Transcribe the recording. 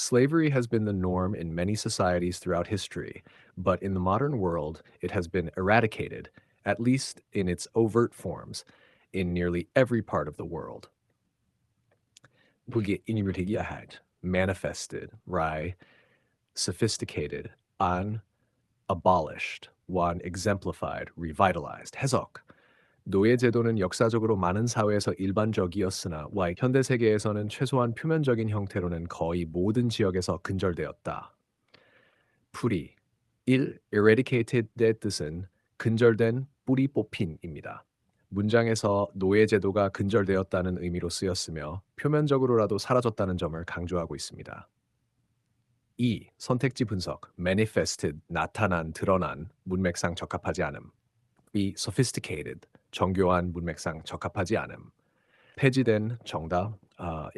Slavery has been the norm in many societies throughout history, but in the modern world, it has been eradicated, at least in its overt forms, in nearly every part of the world. Bugi manifested, rai, sophisticated, an, abolished, one exemplified, revitalized, hezok. 노예 제도는 역사적으로 많은 사회에서 일반적이었으나 Y 현대 세계에서는 최소한 표면적인 형태로는 거의 모든 지역에서 근절되었다. 풀이 1. eradicated의 뜻은 근절된, 뿌리 뽑힌입니다. 문장에서 노예 제도가 근절되었다는 의미로 쓰였으며 표면적으로라도 사라졌다는 점을 강조하고 있습니다. 2. 선택지 분석 manifested 나타난, 드러난, 문맥상 적합하지 않음. B. sophisticated 정교한 문맥상 적합하지 않음. 폐지된 정답 아,